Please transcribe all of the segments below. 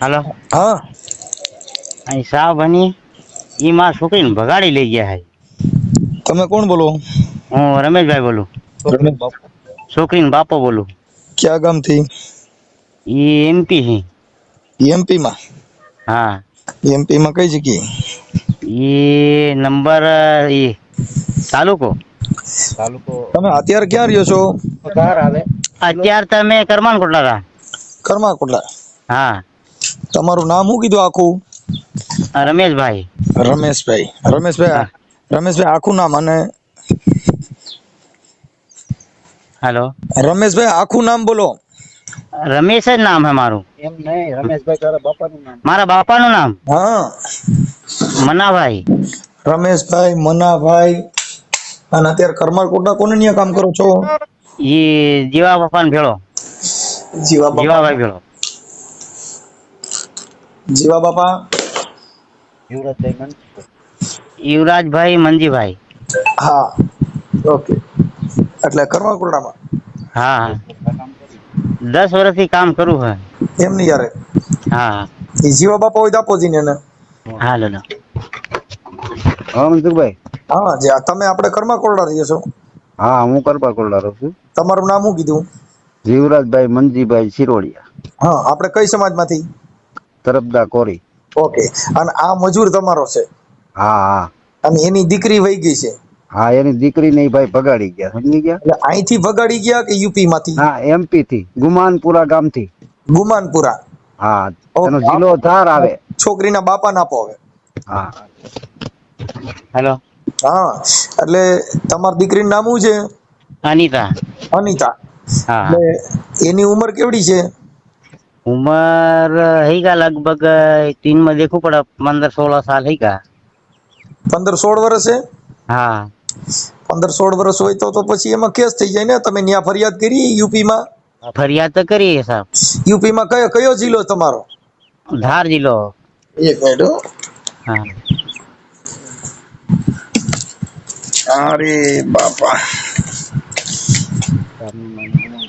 હાલો. હા. અહીં સાહેબ બની? ઈ મારા છોકરીને ભગાડી લઈ ગયા હે. તમે કોણ બોલો? હું રમેશભાઈ બોલું. છોકરીનો બાપો બોલું. ક્યાં ગામથી? ઈ એમપી છે એમપી માં? હા. એમપી માં કઈ જગ્યાએ? ઈ નંબર ઈ તાલુકો. તમે અત્યારે ક્યાં રહ્યો છો? અત્યાર તમે કરમાન કોટલા હતા કરમાકોટલા હા. તમારું નામ શું કીધું આખું? રમેશભાઈ. રમેશભાઈ. રમેશભાઈ રમેશભાઈ આખું નામ અને હાલો. રમેશભાઈ આખું નામ બોલો. રમેશ જ નામ હે મારું. એમ નહીં રમેશભાઈ તારા બાપાનું નામ. મારા બાપાનું નામ? હા. મનાભાઈ. રમેશભાઈ મનાભાઈ અને અત્યારે કરમાકોટલા કોને ન્યા કામ કરો છો? ઈ જીવા બાપાને ભેળો. જીવા બાપા જીવાભાઈ ભેળો. જીવા બાપા. યુવરાજભાઈ મંજીભાઈ હા ઓકે. એટલે કરવા હા હા. દસ વર્ષથી કામ કરું હે. એમની યારે. હા એ જીવા બાપા હોય તો આપો જીને એને. હા લો લો. હા મનસુખભાઈ હા જે તમે આપણે કરમાકોટલા રહીએ છો. હા હું કરપા કોરડા રહું છું. તમારું નામ શું કીધું? જીવરાજભાઈ મનજીભાઈ શિરોડિયા હા આપણે કઈ સમાજમાંથી? તરફદા કોરી. ઓકે. અને આ મજૂર તમારો છે? હા હા. અને એની દીકરી વહી ગઈ છે? હા એની દીકરી નહીં ભાઈ ભગાડી ગયા. સમજી ગયા? એટલે અહીંથી ભગાડી ગયા કે યુપી માંથી હા એમપી થી ગુમાનપુરા ગામથી. ગુમાનપુરા? હા એનો જિલ્લો ધાર આવે. છોકરીના બાપા ના આપો હવે. હા. હેલો. હા એટલે તમારી દીકરીનું નામ શું છે? અનિતા. અનિતા. હા. એટલે એની ઉંમર કેવડી છે? ઉંમર હઈ ગા લગભગ तीन में देखो पड़ा पंद्रह सोलह साल हई का પંદર સોળ વર્ષ છે હા પંદર સોળ વર્ષ હોય તો તો પછી એમાં કેસ થઈ જાય ને તમે ન્યા ફરિયાદ કરી યુપી માં ફરિયાદ તો કરી સાહેબ યુપી માં કયો કયો જિલ્લો તમારો ધાર જિલ્લો એક મિનિટ હો. હા અરે બાપા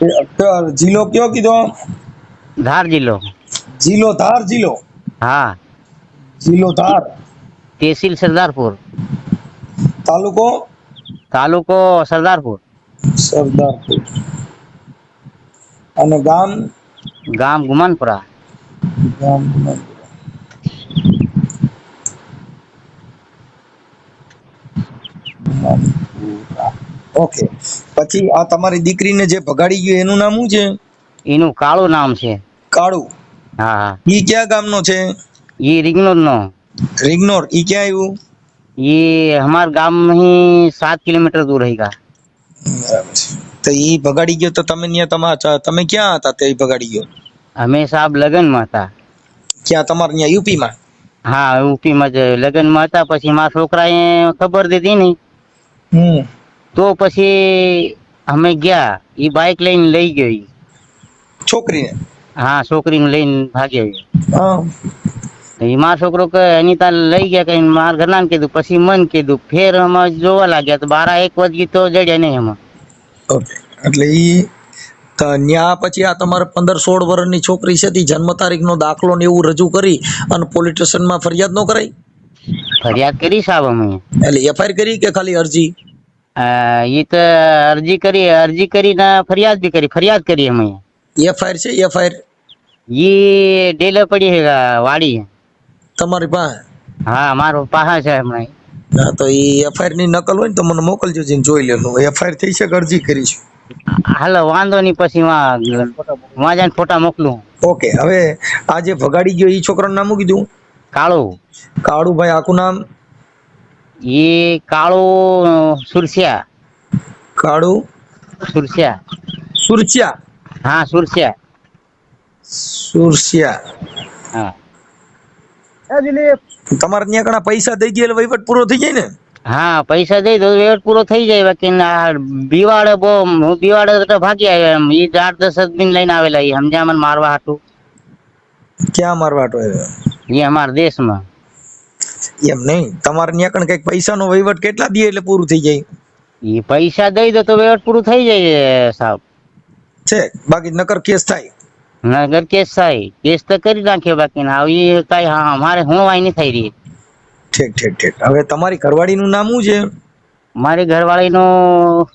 એ અક્ષર જિલ્લો કયો કીધો ધાર જિલ્લો જિલ્લો ધાર જિલ્લો હા જિલ્લો ધાર તહેસીલ સરદારપુર તાલુકો તાલુકો સરદારપુર સરદારપુર અને ગામ? ગામ ગુમાનપુરા ગામ ઓકે પછી આ તમારી દીકરીને જે ભગાડી ગયું એનું નામ શું છે? એનું કાળું નામ છે. કાળું. હા હા. ઈ ક્યાં ગામનો છે? ઈ રિગ્નોર નો રિગ્નોર ઈ ક્યાં આવ્યું ઈ હમાર ગામ હી સાત કિલોમીટર દૂર રહેગા બરાબર તો ઈ ભગાડી ગયો તો તમે ન્યા તમારા તમે ક્યાં હતા તે ભગાડી ગયો? અમે સાહેબ લગનમાં હતા. ક્યાં તમારે ન્યા યુપી માં હા યુપીમાં જ લગ્નમાં હતા. પછી મારા છોકરાએ ખબર દીધી ને. તો પછી અમે ગયા. એ બાઇક લઈને લઈ ગઈ છોકરીને? હા છોકરીને લઈને ભાગી આવ્યો ઈ મારો છોકરો કે એની તાર લઈ ગયા કઈ મારા ઘરના કીધું પછી મન કીધું ફેર એમાં જોવા લાગ્યા તો બારા એક વાગી તો જડ્યા નહીં એમાં. એટલે ઈ ન્યા પછી આ તમારે પંદર સોળ વર્ષની છોકરી છે તી જન્મ તારીખનો દાખલો ને એવું રજૂ કરી અને પોલીસ સ્ટેશનમાં ફરિયાદ ન કરાઈ? ફરિયાદ કરી સાહેબ અમે. એટલે એફઆઈઆર કરી કે ખાલી અરજી? એ તો અરજી કરી અરજી કરીને ફરિયાદ બી કરી ફરિયાદ કરી અમે. એફઆઈઆર છે એફઆઈઆર. ઈ ડેલે પડી હે વાડી. તમારી પાસે? હા મારો પાહા છે હમણાં ના તો ઈ એફઆઈઆરની નકલ હોય ને તો મને મોકલજો જઈને જોઈ લેવાનું એફઆઈઆર થઈ છે અરજી કરીશું હાલો વાંધો નહીં પછી વાં જઈને ફોટા મોકલું. ઓકે હવે આ જે ભગાડી ગયો ઈ છોકરાનું નામ કીધું? કાળો. કાળું ભાઈ આખું નામ? ઈ કાળું સુરસિયા. કાળુ? સુરસિયા. સુરચિયા હા સુરસિયા. સુરસિયા. હા. તમારે ત્યાં ઘણા પૈસા દઈ ગયા એટલે વહીવટ પૂરો થઈ જાય ને? હા પૈસા દઈ દો વહીવટ પૂરો થઈ જાય. બાકી બિવાડે બહુ હું બિવાડે તો ભાગી આવ્યો એમ. એ આઠ દસ દિન લઈને આવેલા એ સમજ્યા મને મારવા હાટું? ક્યાં મારવાટો આવ્યો? એ અમારા દેશમાં. એમ નહીં. તમારે ત્યાં કણ કંઈક પૈસાનો વહીવટ કેટલા દે એટલે પૂરું થઈ જાય? એ પૈસા દઈ દો તો વહીવટ પૂરું થઈ જાય સાહેબ. છે? બાકી નકર કેસ થાય. નગર કેસ થાય. કેસ તો કરી નાખ્યો બાકી આવી કઈ હા અમારે હુણવાય નહીં થઈ રહી. ઠીક ઠીક ઠીક. હવે તમારી ઘરવાળીનું નામ શું છે? મારી ઘરવાળીનું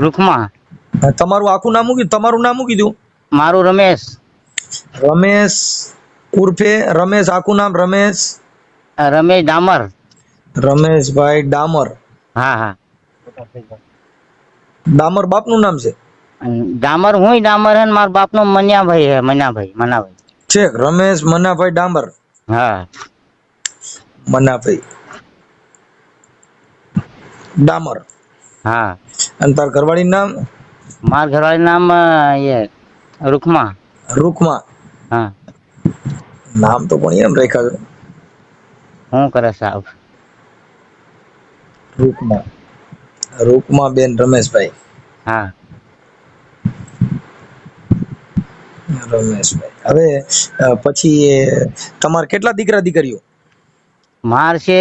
રૂખમાં. તમારું આખું નામ શું કીધું? તમારું નામ શું કીધું? મારું રમેશ. રમેશ ઉર્ફે રમેશ આખું નામ રમેશ? રમેશ ડામર. રમેશભાઈ ડામર. હા હા. ડામર બાપનું નામ છે? ડામર હું ડામર હે ને મારા બાપનો મન્યાભાઈ હે મન્યાભાઈ મનાભાઈ છે રમેશ મનાભાઈ ડામર. હા. મનાભાઈ ડામર. હા. અને તાર ઘરવાળી નામ? મારા ઘરવાળી નામ એ રૂકમા રૂકમા હા. નામ તો પણ એમ રાખ્યા છે. શું કરે સાહેબ રૂકમા રૂકમા બેન રમેશભાઈ. હા. રમેશભાઈ હવે પછી તમારે કેટલા દીકરા દીકરીઓ? માર છે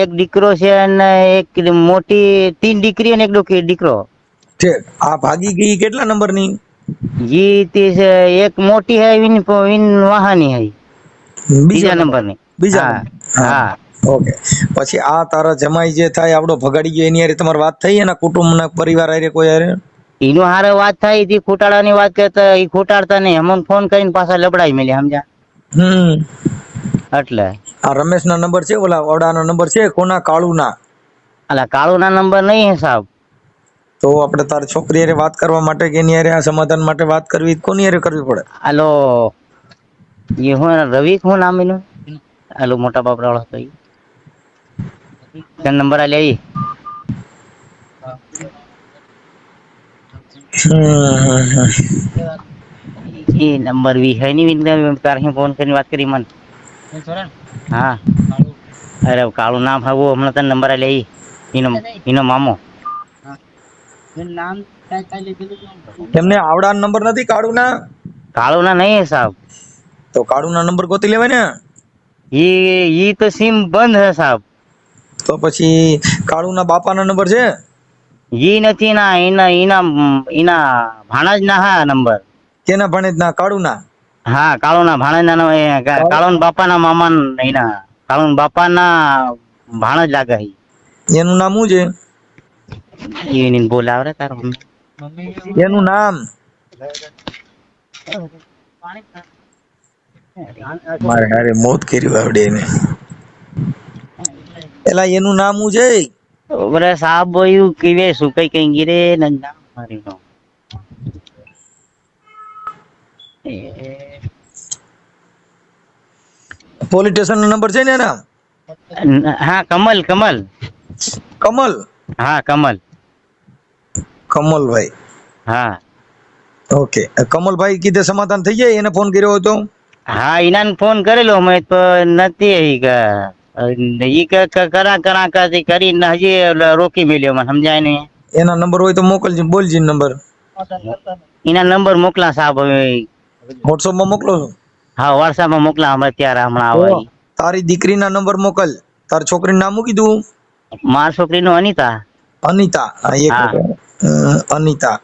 એક દીકરો છે અને એક મોટી તીન દીકરી અને એક દીકરો. છે આ ભાગી ગઈ કેટલા નંબરની? જી તે છે એક મોટી હે વિન વિન વાહાની હે બીજા નંબરની. બીજા હા ઓકે. પછી આ તારા જમાઈ જે થાય આપડો ભગાડી ગયો એની હારે તમારી વાત થઈ એના કુટુંબના પરિવાર હારે કોઈ હારે? એનું હારે વાત થાય તી ખોટાડાની વાત કરતા એ ખોટાડતા નહીં. અમને ફોન કરીને પાછા લબડાઈ મેલ્યા સમજા હમ. એટલે. આ રમેશના નંબર છે ઓલા ઓડાનો નંબર છે કોના કાળુના? અલા કાળુના નંબર નહીં હે સાહેબ. તો આપણે તાર છોકરી હારે વાત કરવા માટે કે એની હારે આ સમાધાન માટે વાત કરવી કોની હારે કરવી પડે? આલો એ હું રવિ હું નામ એનું? આલો મોટા બાપરા વાળો તો. નંબર આ લેવી? એ નંબર વી હે ની વિન તારે ફોન કરીને વાત કરી મન? હા. અરે કાળું નામ હવો હમણાં તને નંબર આ લેવી એનો એનો મામો એમને આવડાનો નંબર નથી કાળુના? કાળું ના નહીં હે સાહેબ. તો કાળુના નંબર ગોતી લેવાય ને? એ ઈ તો સિમ બંધ હે સાહેબ. તો પછી કાળુના બાપાનો નંબર છે? ઈ નથી ના એના એના એના ભાણજ ના હા નંબર. કેના ભણેજના? કાળુના? હા કાળુના ભાણા ના કાળુન બાપા ના મામા એના. કાળુન બાપા ના ભાણજ લાગે એનું નામ શું છે? ઈ બોલાવરે તારો એનું નામ? મારે હારે મોત કર્યું આવડે એને. એલા એનું નામ શું છે? બરે સાબ બોયું કીવે શું કઈ કઈ ગીરે ન મારી નો પોલીસ સ્ટેશન નો નંબર છે ને એના? હા કમલ કમલ. કમલ? હા કમલ. કમલભાઈ. હા. ઓકે. કમલભાઈ કીધે સમાધાન થઈ જાય? એને ફોન કર્યો હતો? હા ઈનાને ફોન કરેલો મેં તો નથી આવી કે ઈ કરા કરા કરી કરીને હજી રોકી મળ્યો મને સમજાય નહીં? એના નંબર હોય તો મોકલજે બોલજી નંબર. એના નંબર મોકલા સાહેબ હવે. WhatsApp માં મોકલો હા WhatsApp માં મોકલા અમે અત્યારે હમણાં આવે. તારી દીકરીના નંબર મોકલ. તારી છોકરીનું નામ મૂકી દઉં. માર છોકરીનું અનિતા. અનિતા. એક અનિતા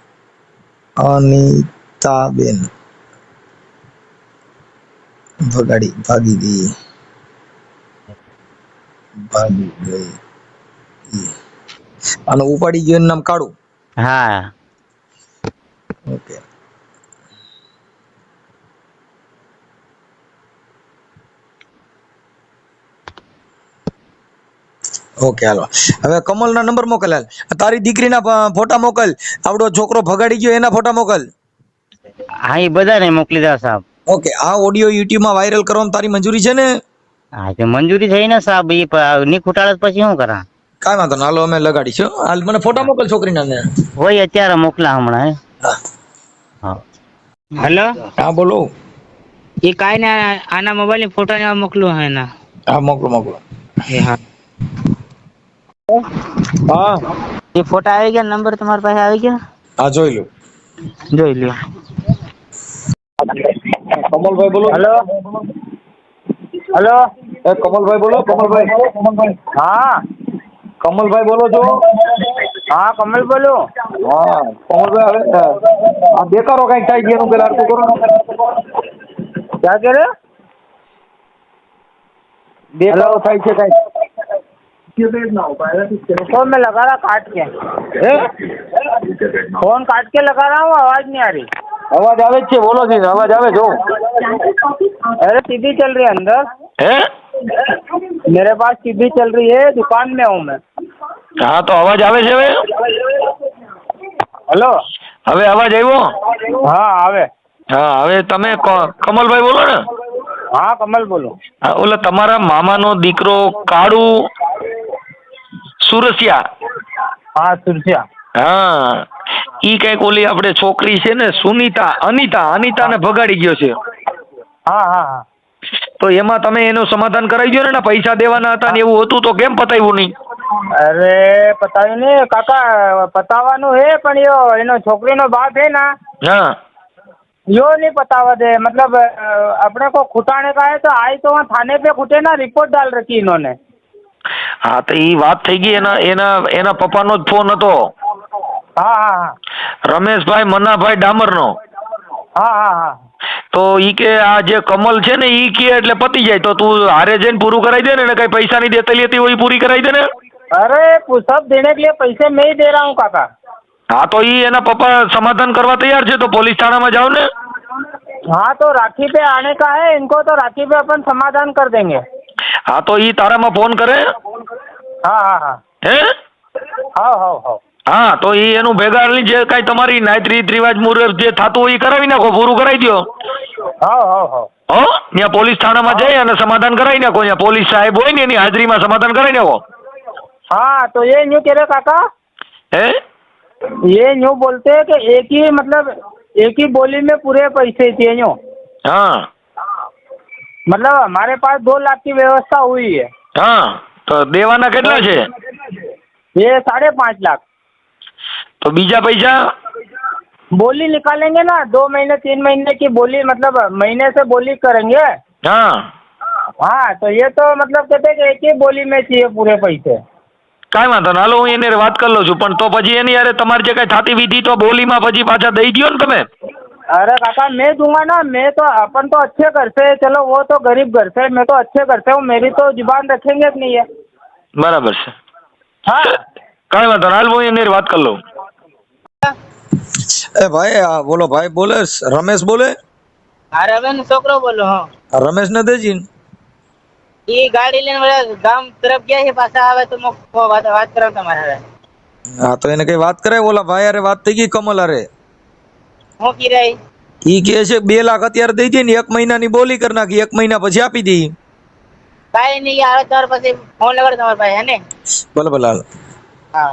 અનિતા. બેન ભગાડી ભાગી ગઈ. ભાગી ગઈ ઈ. અને ઉપાડી ગયો એનું નામ કાળું? હા. ઓકે. Okay hello. હવે કમલના નંબર મોકલ હાલ. તારી દીકરીના ફોટા મોકલ. આવડો છોકરો ભગાડી ગયો એના ફોટા મોકલ. હા એ બધાને મોકલી દો સાહેબ. ઓકે આ ઓડિયો યુટ્યુબમાં વાયરલ કરવામાં તારી મંજૂરી છે ને? હા તે મંજૂરી થઈ ને સાહેબ એ ની ખોટાડે પછી શું કરા કાંઈ વાંધો ના હાલો અમે લગાડીશું હાલ મને ફોટા મોકલ છોકરીના ને. હોય અત્યારે મોકલા હમણાં હા. હેલો? હા બોલો. એ કાઈ ને આના મોબાઈલની ફોટા ને મોકલું હે ના હા મોકલો મોકલો. હા. હા. એ ફોટા આવી ગયા નંબર તમારી પાસે આવી ગયા? હા જોઈ લો. જોઈ લો કમલભાઈ બોલો. હેલો? હેલો એ કમલભાઈ બોલો કમલભાઈ હા કમલભાઈ બોલો છો હા કમલ બોલું હા કમલભાઈ હવે આ બેકારો કઈક થાય છે એનું પેલા હરખું કરો ને क्या कह रहे हो બેકારો થાય છે કઈક फोन में लगा रहा काट के હે फोन काट के लगा रहा हूँ आवाज नहीं आ रही અવાજ આવે જ છે બોલો છે અવાજ આવે જો अरे सीधी चल रही है अंदर હે मेरे पास सीधी चल रही है दुकान में हूँ मैं હા તો અવાજ આવે છે હવે हेलो હવે અવાજ આવ્યો हाँ आवे હા હવે તમે ક- કમલભાઈ બોલો ને हाँ कमल बोलो હા, ઓલા તમારા મામાનો દીકરો કાળુ સુરસિયા हाँ सुरसिया હા ઈ કઈક ઓલી આપણે છોકરી છે ને સુનીતા અનિતા અનિતાને ભગાડી ગયો છે हाँ हाँ हाँ તો એમાં તમે એનું સમાધાન કરાવી દો ને ને પૈસા દેવાના હતા ને એવું હતું તો કેમ પતાવ્યું નહીં અરે પતાવ્યું નહીં કાકા પતાવવાનું હે પણ યો એનો છોકરીનો બાપ હે ના હા यो नहीं पतावा दे मतलब अ, अपने को खुटाने का है तो आई तो वहाँ थाने पे खुटे ना रिपोर्ट डाल रखी इन्होंने હા તો ઈ વાત થઈ ગઈ એના એના એના પપ્પાનો જ ફોન હતો हाँ हाँ हाँ રમેશભાઈ મનાભાઈ ડામરનો हाँ हाँ हाँ તો ઈ કે આ જે કમલ છે ને ઈ કે એટલે પતી જાય તો તું હારે જઈને પૂરું કરાવી દે ને એને કઈ પૈસાની દેતલી હતી હોય ઈ પૂરી કરાવી દે ને अरे पु- सब देने के लिए पैसे मैं ही दे रहा हूँ काका હા તો ઈ એના પપ્પા સમાધાન કરવા તૈયાર છે તો પોલીસ થાણામાં જાઓ ને हाँ तो राखी पे आने का है इनको तो राखी पे अपन समाधान कर देंगे હા તો ઈ તારામાં ફોન કરે हाँ हाँ हाँ હે हाँ हाँ हाँ હા તો ઈ એનું ભેગા લઈને જે કાંઈ તમારી નાયત રીત રિવાજ મુરત જે થતું હોય ઈ કરાવી નાખો પૂરું કરાવી દો हाँ हाँ हाँ હો ત્યાં પોલીસ થાણામાં જઈ અને સમાધાન કરાવી નાખો ત્યાં પોલીસ સાહેબ હોય ને એની હાજરીમાં સમાધાન કરાવી નાખો हाँ तो ये न्यू कह रहे काका હે ये न्यू बोलते हैं कि एक ही मतलब एक ही बोली में पूरे पैसे चाहिए न्यू હા मतलब हमारे पास दो लाख की व्यवस्था हुई है હા તો દેવાના કેટલા છે ये साढ़े पाँच लाख તો બીજા પૈસા बोली निकालेंगे ना दो महीने तीन महीने की बोली मतलब महीने से बोली करेंगे હા हाँ तो ये तो मतलब कहते हैं कि एक ही बोली में चाहिए पूरे पैसे કાંઈ વાંધો ના હાલો હું એને વાત કરી લઉં છું પણ તો પછી એની યારે તમારે જે કાંઈ થતી વિધિ તો બોલીમાં પછી પાછા દઈ દ્યો ને તમે अरे काका मैं दूंगा ना मैं तो अपन तो अच्छे घर से है, चलो वो तो गरीब घर से है, मैं तो अच्छे घर से हूँ मेरी तो जुबान रखेंगे कि नहीं है બરાબર છે हाँ કાંઈ વાંધો ના હાલ હું એની હારે વાત કરી લઉં એ ભાઈ આ બોલો ભાઈ બોલે રમેશ બોલે અરે હવે નો છોકરો બોલો હા આ રમેશ ને દેજી એ ગાડી લઈને વળ્યા ગામ તરફ ગયા છે પાછા આવે તો મોક વાત વાત કરો તમારે હવે હા તો એને કઈ વાત કરાય ઓલા ભાઈ અરે વાત થઈ ગઈ કમલ અરે હું કિરાય ઈ કે છે બે લાખ અત્યારે દઈ દે ને એક મહિનાની બોલી કરી નાખી એક મહિના પછી આપી દી કાંઈ નહીં આવે તમારે પછી ફોન લગાડો તમારા પાસે હે ને ભલે ભલે હાલ હા